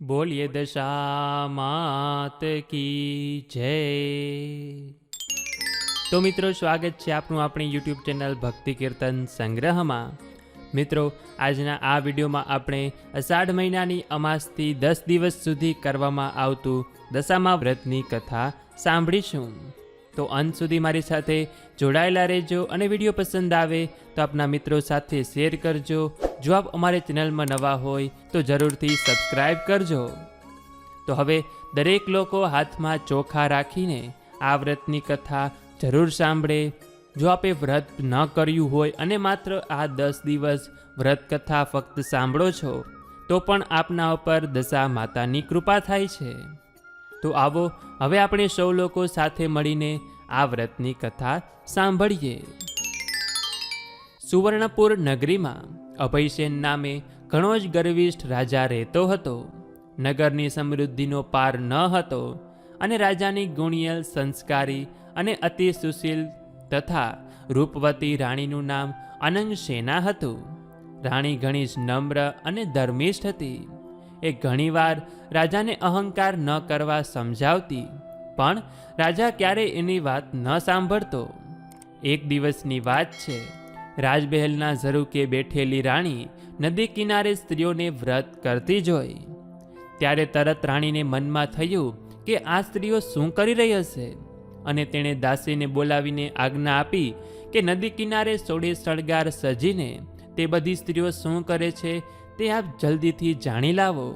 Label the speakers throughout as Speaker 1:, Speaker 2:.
Speaker 1: બોલીએ દશા માત કી જય. તો મિત્રો, સ્વાગત છે આપનું આપણી યુટ્યુબ ચેનલ ભક્તિ કીર્તન સંગ્રહમાં. મિત્રો, આજના આ વિડીયોમાં આપણે અષાઢ મહિનાની અમાસથી દસ દિવસ સુધી કરવામાં આવતું દશામા વ્રતની કથા સાંભળીશું. તો અંત સુધી મારી સાથે જોડાયેલા રહેજો અને વીડિયો પસંદ આવે તો આપના મિત્રો સાથે શેર કરજો. જો આપ અમારી ચેનલમાં નવા હોય તો જરૂરથી સબસ્ક્રાઈબ કરજો. તો હવે દરેક લોકો હાથમાં ચોખા રાખીને આ વ્રતની કથા જરૂર સાંભળે. જો આપે વ્રત ન કર્યું હોય અને માત્ર આ દસ દિવસ વ્રત કથા ફક્ત સાંભળો છો, તો પણ આપના ઉપર દશા માતાની કૃપા થાય છે. તો આવો, હવે આપણે સૌ લોકો સાથે મળીને આ વ્રતની કથા સાંભળીએ. સુવર્ણપુર નગરીમાં અભયસેન નામે ઘણો જ ગર્વિષ્ઠ રાજા રહેતો હતો. નગરની સમૃદ્ધિનો પાર ન હતો અને રાજાની ગુણિયલ સંસ્કારી અને અતિ સુશીલ તથા રૂપવતી રાણીનું નામ અનંગ સેના હતું. રાણી ઘણી જ નમ્ર અને ધર્મિષ્ઠ હતી. એ ઘણીવાર રાજાને અહંકાર ન કરવા સમજાવતી, પણ રાજા ક્યારેય એની વાત ન સાંભળતો. એક દિવસની વાત છે, રાજમહેલના ઝરૂકે બેઠેલી રાણી નદી કિનારે સ્ત્રીઓને વ્રત કરતી જોઈ. ત્યારે તરત રાણીને મનમાં થયું કે આ સ્ત્રીઓ શું કરી રહી હશે? અને તેણે દાસીને બોલાવીને આજ્ઞા આપી કે નદી કિનારે સોળે સળગાર સજીને તે બધી સ્ત્રીઓ શું કરે છે તે આપ જલ્દીથી જાણી લાવો.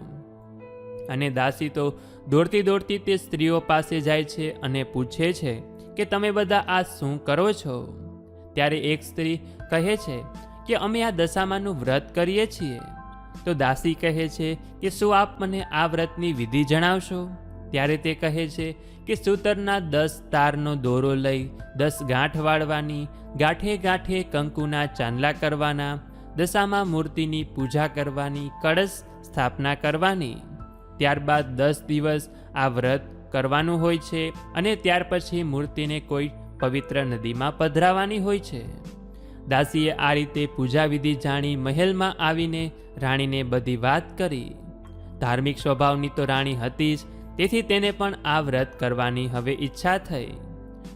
Speaker 1: અને દાસી તો દોડતી દોડતી તે સ્ત્રીઓ પાસે જાય છે અને પૂછે છે કે તમે બધા આ શું કરો છો? ત્યારે એક સ્ત્રી કહે છે કે અમે આ દશામાનું વ્રત કરીએ છીએ. તો દાસી કહે છે કે શું આપ મને આ વ્રતની વિધિ જણાવશો? ત્યારે તે કહે છે કે સૂતરના દસ તારનો દોરો લઈ દસ ગાંઠ વાળવાની, ગાંઠે ગાંઠે કંકુના ચાંદલા કરવાના દશામાં મૂર્તિની પૂજા કરવાની, કળશ સ્થાપના કરવાની. ત્યારબાદ દસ દિવસ આ વ્રત કરવાનું હોય છે અને ત્યાર પછી મૂર્તિને કોઈ પવિત્ર નદીમાં પધરાવાની હોય છે. દાસીએ આ રીતે પૂજા વિધિ જાણી મહેલમાં આવીને રાણીને બધી વાત કરી. ધાર્મિક સ્વભાવની તો રાણી હતી જ, તેથી તેને પણ આ વ્રત કરવાની હવે ઈચ્છા થઈ.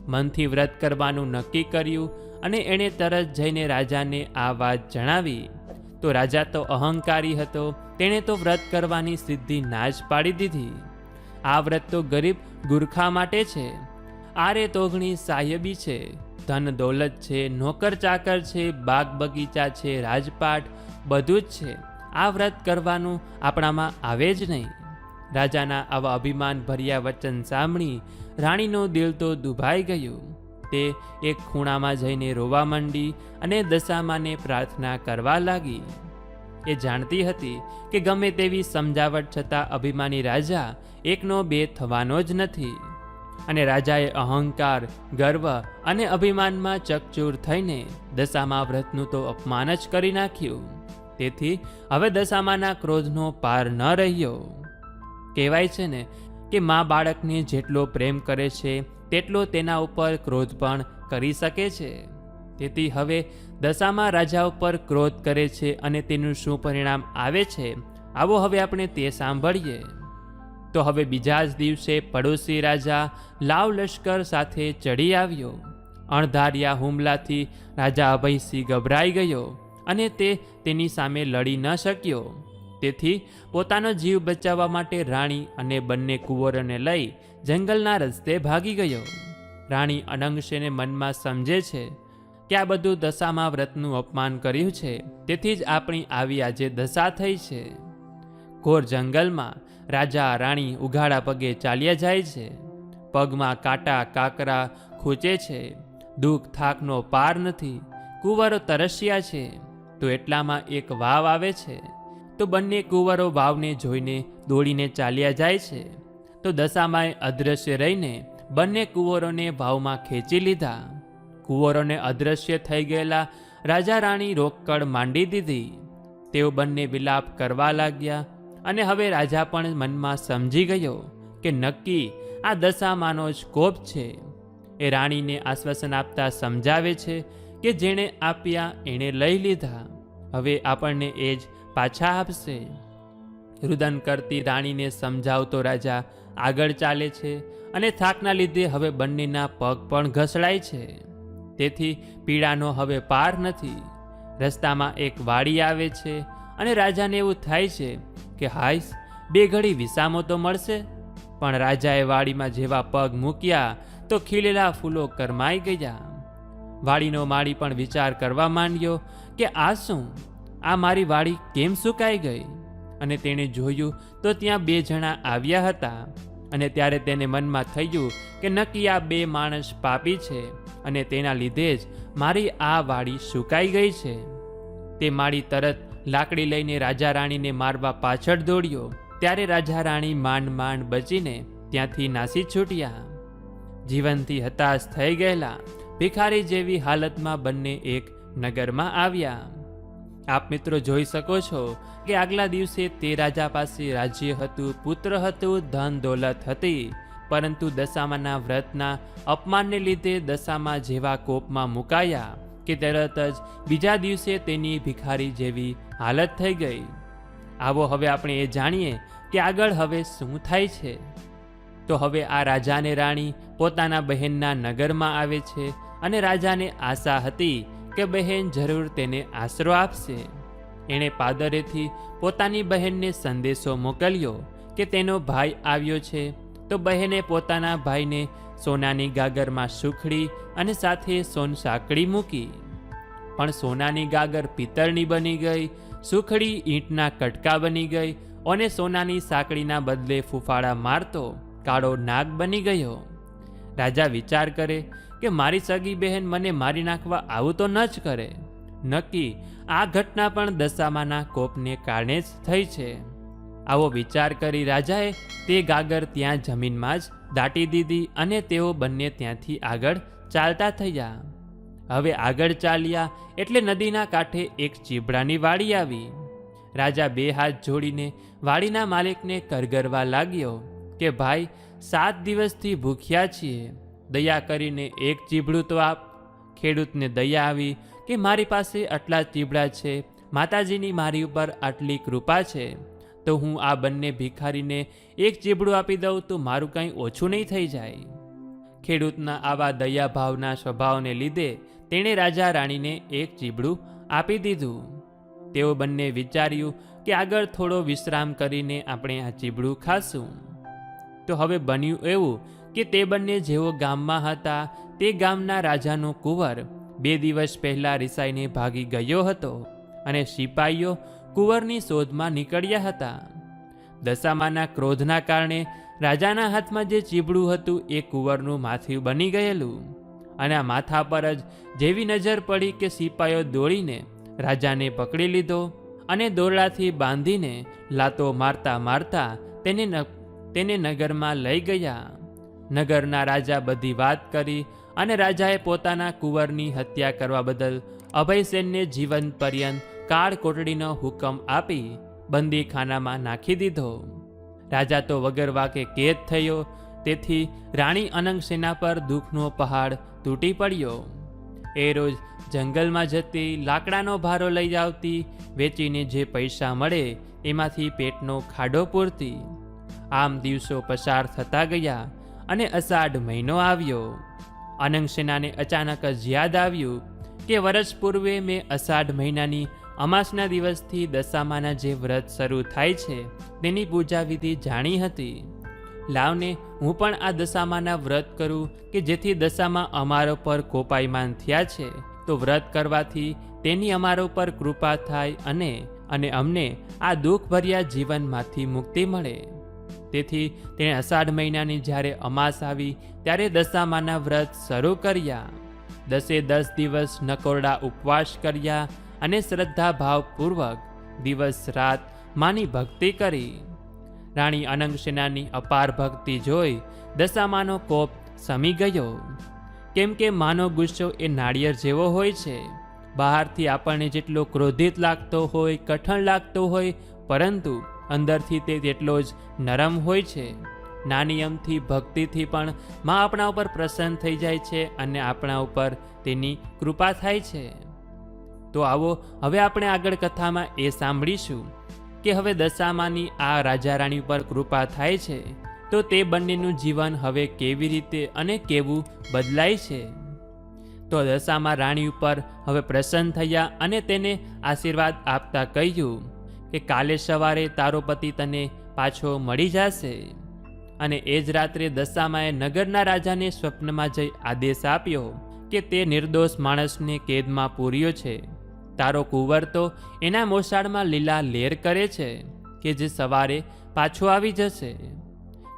Speaker 1: મનથી વ્રત કરવાનું નક્કી કર્યું અને એણે તરત જઈને રાજાને આ વાત જણાવી. તો રાજા તો અહંકારી હતો, તેણે તો વ્રત કરવાની સિદ્ધિ ના જ પાડી દીધી. આ વ્રત તો ગરીબ ગુરખા માટે છે, આરે તોઘણી સાહેબી છે, ધન દોલત છે, નોકર ચાકર છે, બાગ બગીચા છે, રાજપાટ, બધું જ છે. આ વ્રત કરવાનું આપણામાં આવે જ નહીં. રાજાના આવા અભિમાન ભર્યા વચન સાંભળી રાણીનું દિલ તો દુભાઈ ગયું. તે એક ખૂણામાં જઈને રોવા માંડી અને દશામાને પ્રાર્થના કરવા લાગી. એ જાણતી હતી કે ગમે તેવી સમજાવટ છતાં અભિમાની રાજા એકનો બે થવાનો જ નથી. અને રાજાએ અહંકાર, ગર્વ અને અભિમાનમાં ચકચૂર થઈને દશામા વ્રતનું તો અપમાન જ કરી નાખ્યું. તેથી હવે દશામાના ક્રોધનો પાર ન રહ્યો. કહેવાય છે ને કે મા બાળકને જેટલો પ્રેમ કરે છે તેટલો તેના ઉપર ક્રોધ પણ કરી શકે છે. તેથી હવે દશામાં રાજા ઉપર ક્રોધ કરે છે અને તેનું શું પરિણામ આવે છે, આવો હવે આપણે તે સાંભળીએ. તો હવે બીજા જ દિવસે પડોશી રાજા લાવ લશ્કર સાથે ચડી આવ્યો. અણધાર્યા હુમલાથી રાજા અભયસિંહ ગભરાઈ ગયો અને તે તેની સામે લડી ન શક્યો. તેથી પોતાનો જીવ બચાવવા માટે રાણી અને બંને કુંવરોને લઈ જંગલના રસ્તે ભાગી ગયો. રાણી અનંગશેને મનમાં સમજે છે કે આ બધું દશામાં વ્રતનું અપમાન કર્યું છે. તેથી જ આપણી આવી આજે દશા થઈ છે. ઘોર જંગલમાં રાજા રાણી ઉઘાડા પગે ચાલ્યા જાય છે. પગમાં કાંટા કાકરા ખૂંચે છે. દુઃખ થાકનો પાર નથી. કુંવરો તરસ્યા છે. તો એટલામાં એક વાવ આવે છે. તો બંને કુંવરો વાવને જોઈને દોડીને ચાલ્યા જાય છે. તો દશામાએ અદૃશ્ય રહીને બંને કુંવરોને ભાવમાં ખેંચી લીધા. કુંવરોને અદૃશ્ય થઈ ગયેલા રાજા રાણી રોકડ માંડી દીધી. તેઓ બંને વિલાપ કરવા લાગ્યા અને હવે રાજા પણ મનમાં સમજી ગયો કે નક્કી આ દશામાનો જ કોપ છે. એ રાણીને આશ્વાસન આપતા સમજાવે છે કે જેણે આપ્યા એણે લઈ લીધા. હવે આપણને એ જ પાછા આપશે. રુદન કરતી રાણીને સમજાવતો રાજા આગળ ચાલે છે અને થાકના લીધે હવે બંનેના પગ પણ ઘસડાય છે. તેથી પીડાનો હવે પાર નથી. રસ્તામાં એક વાડી આવે છે અને રાજાને એવું થાય છે કે, હાઈસ, બે ઘડી વિસામો તો મળશે. પણ રાજાએ વાડીમાં જેવા પગ મૂક્યા તો ખીલેલા ફૂલો કરમાઈ ગયા. વાડીનો માળી પણ વિચાર કરવા માંડ્યો કે, આ શું? આ મારી વાડી કેમ સુકાઈ ગઈ? અને તેણે જોયું તો ત્યાં બે જણા આવ્યા હતા. અને ત્યારે તેને મનમાં થયું કે નક્કી આ બે માણસ પાપી છે અને તેના લીધે જ મારી આ વાડી સુકાઈ ગઈ છે. તે માળી તરત લાકડી લઈને રાજા રાણીને મારવા પાછળ દોડ્યો. ત્યારે રાજા રાણી માંડ માંડ બચીને ત્યાંથી નાસી છૂટ્યા. જીવનથી હતાશ થઈ ગયેલા ભિખારી જેવી હાલતમાં બંને એક નગરમાં આવ્યા. આપ મિત્રો જોઈ શકો છો કે આગલા દિવસે તે રાજા પાસે રાજ્ય હતું, પુત્ર હતું, ધન દોલત હતી. પરંતુ દશામાના વ્રતના અપમાનને લીધે દશામાં જેવા કોપમાં મુકાયા કે તરત જ બીજા દિવસે તેની ભિખારી જેવી હાલત થઈ ગઈ. આવો હવે આપણે એ જાણીએ કે આગળ હવે શું થાય છે. તો હવે આ રાજાને રાણી પોતાના બહેનના નગરમાં આવે છે અને રાજાને આશા હતી કે બહેન જરૂર તેને આશરો આપશે. એણે પાદરેથી પોતાની બહેનને સંદેશો મોકલ્યો કે તેનો ભાઈ આવ્યો છે. તો બહેને પોતાના ભાઈને સોનાની ગાગરમાં સુખડી અને સાથે સોન સાંકળી મૂકી. પણ સોનાની ગાગર પિત્તળની બની ગઈ, સુખડી ઈંટના કટકા બની ગઈ અને સોનાની સાંકળીના બદલે ફૂફાળા મારતો કાળો નાગ બની ગયો. રાજા વિચાર કરે કે મારી સગી બહેન મને મારી નાખવા આવું તો ન જ કરે. નક્કી, આ ઘટના પણ દશામાના કોપને કારણે જ થઈ છે. આવો વિચાર કરી રાજાએ તે ગાગર ત્યાં જમીનમાં જ દાટી દીધી અને તેઓ બંને ત્યાંથી આગળ ચાલતા થયા. હવે આગળ ચાલ્યા એટલે નદીના કાંઠે એક ચીબડાની વાડી આવી. રાજા બે હાથ જોડીને વાડીના માલિકને કરગરવા લાગ્યો કે, ભાઈ, સાત દિવસથી ભૂખ્યા છીએ. દયા કરીને એક ચીબડું તો આપ. ખેડૂતને દયા આવી કે મારી પાસે આટલા ચીબડા છે. માતાજીની મારી ઉપર આટલી કૃપા છે. તો હું આ બંને ભિખારીને એક ચીબડું આપી દઉં તો મારું કંઈ ઓછું નહીં થઈ જાય. ખેડૂતના આવા દયાભાવના સ્વભાવને લીધે તેણે રાજા રાણીને એક ચીબડું આપી દીધું. તેઓ બંને વિચાર્યું કે આગળ થોડો વિશ્રામ કરીને આપણે આ ચીબડું ખાશું. તો હવે બન્યું એવું કે તે બંને જેઓ ગામમાં હતા, તે ગામના રાજાનો કુંવર બે દિવસ પહેલા રિસાઈને ભાગી ગયો હતો અને સિપાઈઓ કુંવરની શોધમાં નીકળ્યા હતા. દશામાના ક્રોધના કારણે રાજાના હાથમાં જે ચીબડું હતું એ કુંવરનું માથું બની ગયેલું અને આ માથા પર જ જેવી નજર પડી કે સિપાઈઓ દોડીને રાજાને પકડી લીધો અને દોરડાથી બાંધીને લાતો મારતા મારતા તેને તેને નગરમાં લઈ ગયા. નગરના રાજા બધી વાત કરી અને રાજાએ પોતાના કુંવરની હત્યા કરવા બદલ અભયસેનને જીવન પર્યંત કાળ કોટડીનો હુકમ આપી બંદીખાનામાં નાખી દીધો. રાજા તો વગર વાકે કેદ થયો, તેથી રાણી અનંગસેના પર દુઃખનો પહાડ તૂટી પડ્યો. એ રોજ જંગલમાં જતી લાકડાનો ભારો લઈ આવતી, વેચીને જે પૈસા મળે એમાંથી પેટનો ખાડો પૂરતી. આમ દિવસો પસાર થતા ગયા. અને અષાઢ મહિનો આવ્યો. અનંગસેનાને અચાનક જ યાદ આવ્યું કે વર્ષ પૂર્વે મેં અષાઢ મહિનાની અમાસના દિવસથી દશામાના જે વ્રત શરૂ થાય છે, તેની પૂજા વિધિ જાણી હતી. લાવને હું પણ આ દશામાના વ્રત કરું કે જેથી દશામાં અમારો પર કોપાયમાન થયા છે, તો વ્રત કરવાથી તેની અમારો પર કૃપા થાય અને અને અમને આ દુઃખભર્યા જીવનમાંથી મુક્તિ મળે. તેથી તેણે અષાઢ મહિનાની જ્યારે અમાસ આવી, ત્યારે દશામાના વ્રત શરૂ કર્યા. દસે દસ દિવસ નકોરડા ઉપવાસ કર્યા અને શ્રદ્ધા ભાવપૂર્વક દિવસ રાત માની ભક્તિ કરી. રાણી અનંગસેનાની અપાર ભક્તિ જોઈ દશામાનો કોપ સમી ગયો. કેમ કે માનો ગુસ્સો એ નાળિયેર જેવો હોય છે. બહારથી આપણને જેટલો ક્રોધિત લાગતો હોય, કઠણ લાગતો હોય, પરંતુ અંદરથી તે તેટલો જ નરમ હોય છે. નાની ભક્તિથી પણ માં આપણા ઉપર પ્રસન્ન થઈ જાય છે અને આપણા ઉપર તેની કૃપા થાય છે. તો આવો હવે આપણે આગળ કથામાં એ સાંભળીશું કે હવે દશામાની આ રાજા રાણી ઉપર કૃપા થાય છે. તો તે બંનેનું જીવન હવે કેવી રીતે અને કેવું બદલાય છે? તો દશામાં રાણી ઉપર હવે પ્રસન્ન થયા અને તેને આશીર્વાદ આપતા કહ્યું કે કાલે સવારે તારો પતિ તને પાછો મળી જશે? અને એ જ રાત્રે દશામાએ નગરના રાજાને સ્વપ્નમાં જઈ આદેશ આપ્યો કે તે નિર્દોષ માણસને કેદમાં પૂર્યો છે. તારો કુંવર તો એના મોસાળમાં લીલા લેર કરે છે કે જે સવારે પાછો આવી જશે.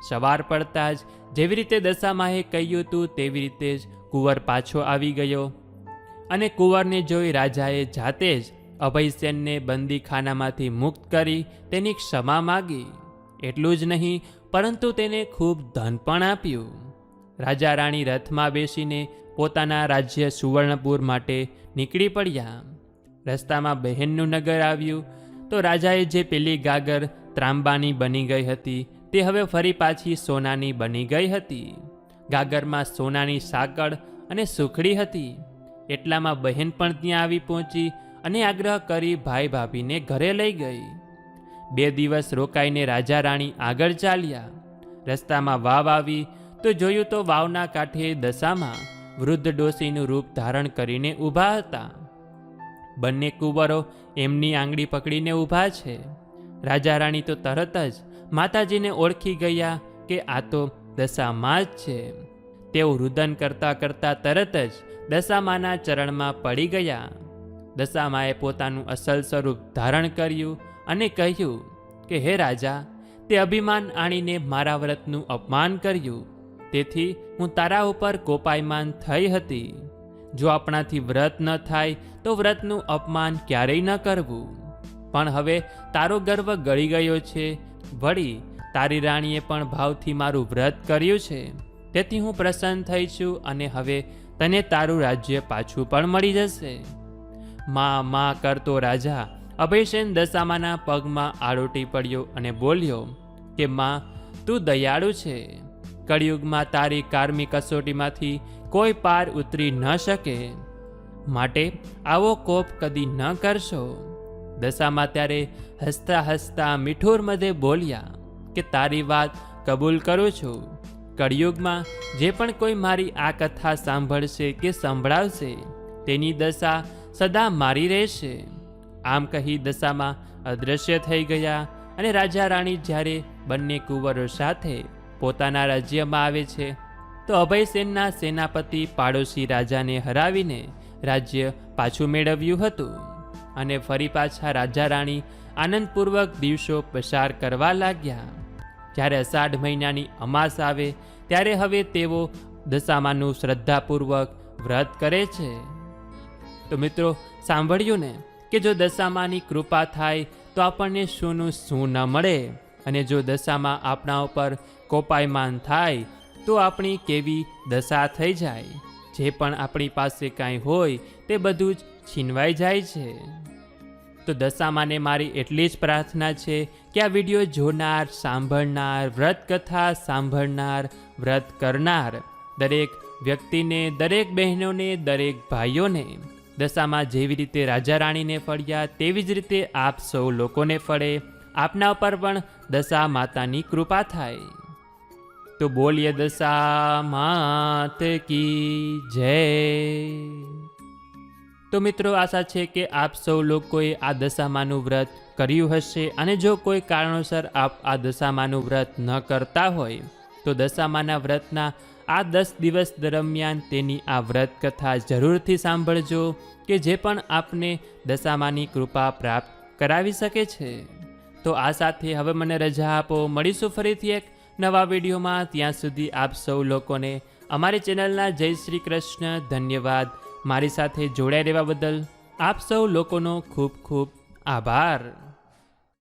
Speaker 1: સવાર પડતા જ જેવી રીતે દશામાએ કહ્યું હતું તેવી રીતે જ કુંવર પાછો આવી ગયો. અને કુંવરને જોઈ રાજાએ જાતે જ અભયસેનને બંદીખાનામાંથી મુક્ત કરી તેની ક્ષમા માગી. એટલું જ નહીં, પરંતુ તેને ખૂબ ધન પણ આપ્યું. રાજા રાણી રથમાં બેસીને પોતાના રાજ્ય સુવર્ણપુર માટે નીકળી પડ્યા. રસ્તામાં બહેનનું નગર આવ્યું. તો રાજાએ જે પેલી ગાગર ત્રાંબાની બની ગઈ હતી, તે હવે ફરી પાછી સોનાની બની ગઈ હતી. ગાગરમાં સોનાની સાકળ અને સુખડી હતી. એટલામાં બહેન પણ ત્યાં આવી પહોંચી અને આગ્રહ કરી ભાઈ ભાભીને ઘરે લઈ ગઈ. બે દિવસ રોકાઈને રાજા રાણી આગળ ચાલ્યા. રસ્તામાં વાવ આવી તો જોયું તો વાવના કાંઠે દશામાં વૃદ્ધ ડોસીનું રૂપ ધારણ કરીને ઊભા હતા. બંને કુંવરો એમની આંગળી પકડીને ઊભા છે. રાજા રાણી તો તરત જ માતાજીને ઓળખી ગયા કે આ તો દશામાં જ છે. તેઓ રુદન કરતા કરતા તરત જ દશામાના ચરણમાં પડી ગયા. દશામાએ પોતાનું અસલ સ્વરૂપ ધારણ કર્યું અને કહ્યું કે, હે રાજા, તે અભિમાન આણીને મારા વ્રતનું અપમાન કર્યું. તેથી હું તારા ઉપર કોપાયમાન થઈ હતી. જો આપણાથી વ્રત ન થાય, તો વ્રતનું અપમાન ક્યારેય ન કરવું. પણ હવે તારો ગર્વ ગળી ગયો છે. વળી, તારી રાણીએ પણ ભાવથી મારું વ્રત કર્યું છે. તેથી હું પ્રસન્ન થઈ છું અને હવે તને તારું રાજ્ય પાછું પણ મળી જશે. માં માં કરતો રાજા અભયસેન દશામાના પગમાં આડોટી પડ્યો અને બોલ્યો કે, માં, તું દયાળુ છે. કળિયુગમાં તારી કારમી કસોટીમાંથી કોઈ પાર ઉતરી ન શકે. માટે આવો કોપ કદી ન કરશો. દશામાં ત્યારે હસતા હસતા મીઠોર મધે બોલ્યા કે, તારી વાત કબૂલ કરું છું. કળિયુગમાં જે પણ કોઈ મારી આ કથા સાંભળશે કે સંભળાવશે, તેની દશા સદા મારી રહેશે. આમ કહી દશામાં અદૃશ્ય થઈ ગયા અને રાજા રાણી જ્યારે બંને કુંવરો સાથે પોતાના રાજ્યમાં આવે છે, તો અભયસેનના સેનાપતિ પાડોશી રાજાને હરાવીને રાજ્ય પાછું મેળવ્યું હતું અને ફરી પાછા રાજા રાણી આનંદપૂર્વક દિવસો પસાર કરવા લાગ્યા. જ્યારે અષાઢ મહિનાની અમાસ આવે, ત્યારે હવે તેઓ દશામાનું શ્રદ્ધાપૂર્વક વ્રત કરે છે. તો મિત્રો, સાંભળ્યું ને કે જો દશામાની કૃપા થાય, તો આપણને શુંનું શું ન મળે? અને જો દશામાં આપણા ઉપર કોપાયમાન થાય, તો આપણી કેવી દશા થઈ જાય? જે પણ આપણી પાસે કાંઈ હોય, તે બધું જ છીનવાઈ જાય છે. તો દશામાને મારી એટલી જ પ્રાર્થના છે કે આ વીડિયો જોનાર, સાંભળનાર વ્રત કથા સાંભળનાર, વ્રત કરનાર દરેક વ્યક્તિને, દરેક બહેનોને, દરેક ભાઈઓને દશામાં જેવી રીતે રાજા રાણીને ફળ્યા, તેવી જ રીતે આપ સૌ લોકોને ફળે. આપના ઉપર પણ દશા માતાની કૃપા થાય. તો બોલીએ દશા માત કી જય. તો મિત્રો આશા છે કે આપ સૌ લોકોએ આ દશામાનું વ્રત કર્યું હશે અને જો કોઈ કારણોસર આપ આ દશામાનું વ્રત ન કરતા હોય તો દશામાના વ્રતના આ દસ દિવસ દરમિયાન તેની આ વ્રત કથા જરૂરથી સાંભળજો કે જે પણ આપને દશામાની કૃપા પ્રાપ્ત કરાવી શકે છે. તો આ સાથે હવે મને રજા આપો. મળીશું ફરીથી એક નવા વિડીયોમાં. ત્યાં સુધી આપ સૌ લોકોને અમારી ચેનલના જય શ્રી કૃષ્ણ ધન્યવાદ. મારી સાથે જોડાઈ રહેવા બદલ આપ સૌ લોકોનો ખૂબ ખૂબ આભાર.